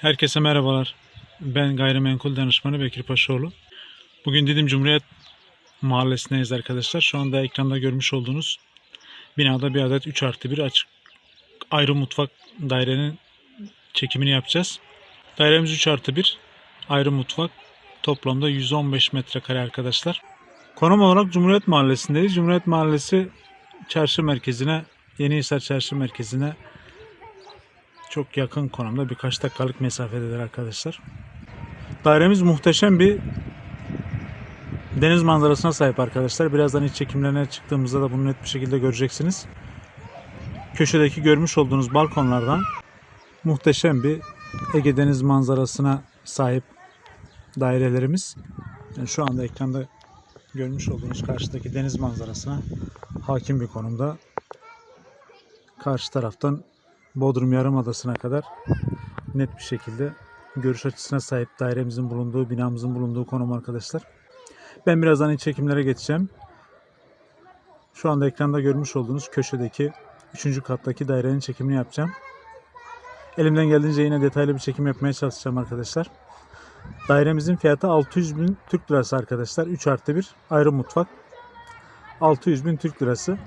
Herkese merhabalar. Ben gayrimenkul danışmanı Bekir Paşaoğlu. Bugün Didim Cumhuriyet Mahallesi'ndeyiz arkadaşlar. Şu anda ekranda görmüş olduğunuz binada bir adet 3 artı 1 açık ayrı mutfak dairenin çekimini yapacağız. Dairemiz 3 artı 1 ayrı mutfak. Toplamda 115 metrekare arkadaşlar. Konum olarak Cumhuriyet Mahallesi'ndeyiz. Cumhuriyet Mahallesi çarşı merkezine, Yenihisar Çarşı merkezine çok yakın konumda birkaç dakikalık mesafededir arkadaşlar. Dairemiz muhteşem bir deniz manzarasına sahip arkadaşlar. Birazdan iç çekimlerine çıktığımızda da bunu net bir şekilde göreceksiniz. Köşedeki görmüş olduğunuz balkonlardan muhteşem bir Ege deniz manzarasına sahip dairelerimiz. Yani şu anda ekranda görmüş olduğunuz karşıdaki deniz manzarasına hakim bir konumda. Karşı taraftan Bodrum Yarımadası'na kadar net bir şekilde görüş açısına sahip dairemizin bulunduğu, binamızın bulunduğu konum arkadaşlar. Ben birazdan iç çekimlere geçeceğim. Şu anda ekranda görmüş olduğunuz köşedeki 3. kattaki dairenin çekimini yapacağım. Elimden geldiğince yine detaylı bir çekim yapmaya çalışacağım arkadaşlar. Dairemizin fiyatı 600 bin Türk lirası arkadaşlar. 3 artı 1 ayrı mutfak. 600 bin Türk lirası.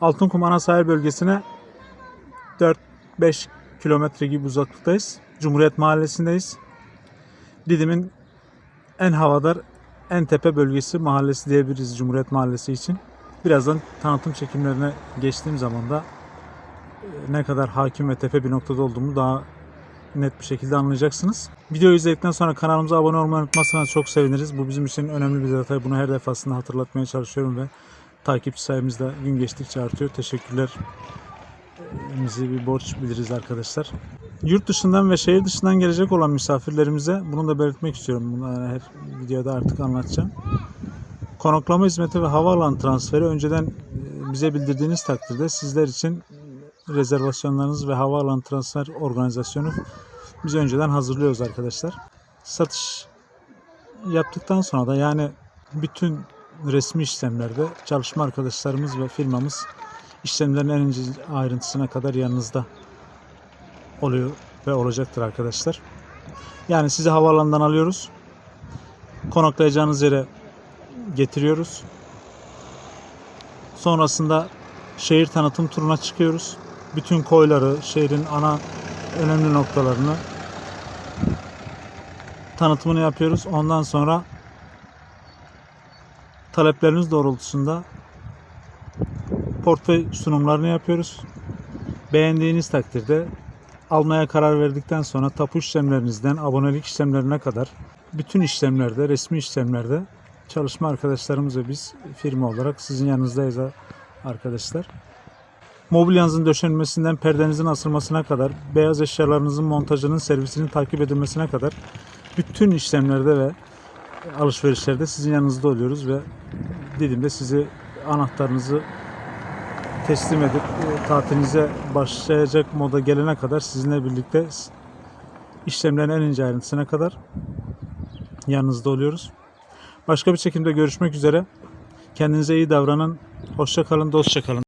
Altınkum ana sahil bölgesine 4-5 kilometre gibi uzaklıktayız. Cumhuriyet Mahallesi'ndeyiz. Didim'in en havadar, en tepe bölgesi mahallesi diyebiliriz Cumhuriyet Mahallesi için. Birazdan tanıtım çekimlerine geçtiğim zaman da e, ne kadar hakim ve tepe bir noktada olduğumu daha net bir şekilde anlayacaksınız. Videoyu izledikten sonra kanalımıza abone olmayı unutmazsanız çok seviniriz. Bu bizim için önemli bir detay. Bunu her defasında hatırlatmaya çalışıyorum ve takipçi sayımız da gün geçtikçe artıyor. Teşekkürler bizi bir borç biliriz arkadaşlar. Yurt dışından ve şehir dışından gelecek olan misafirlerimize bunu da belirtmek istiyorum. Bunu her videoda artık anlatacağım. Konaklama hizmeti ve havaalanı transferi önceden e, bize bildirdiğiniz takdirde sizler için rezervasyonlarınız ve havaalanı transfer organizasyonu biz önceden hazırlıyoruz arkadaşlar. Satış yaptıktan sonra da yani bütün resmi işlemlerde çalışma arkadaşlarımız ve firmamız işlemlerin en ince ayrıntısına kadar yanınızda oluyor ve olacaktır arkadaşlar. Yani sizi havaalanından alıyoruz. Konaklayacağınız yere getiriyoruz. Sonrasında şehir tanıtım turuna çıkıyoruz. Bütün koyları, şehrin ana önemli noktalarını tanıtımını yapıyoruz. Ondan sonra talepleriniz doğrultusunda portföy sunumlarını yapıyoruz. Beğendiğiniz takdirde almaya karar verdikten sonra tapu işlemlerinizden abonelik işlemlerine kadar bütün işlemlerde, resmi işlemlerde çalışma arkadaşlarımız ve biz firma olarak sizin yanınızdayız arkadaşlar. Mobilyanızın döşenmesinden perdenizin asılmasına kadar, beyaz eşyalarınızın montajının servisinin takip edilmesine kadar bütün işlemlerde ve alışverişlerde sizin yanınızda oluyoruz ve Didim'de sizi anahtarınızı teslim edip e, tatilinize başlayacak moda gelene kadar sizinle birlikte işlemlerin en ince ayrıntısına kadar yanınızda oluyoruz. Başka bir çekimde görüşmek üzere. Kendinize iyi davranın. Hoşça kalın, dostça kalın.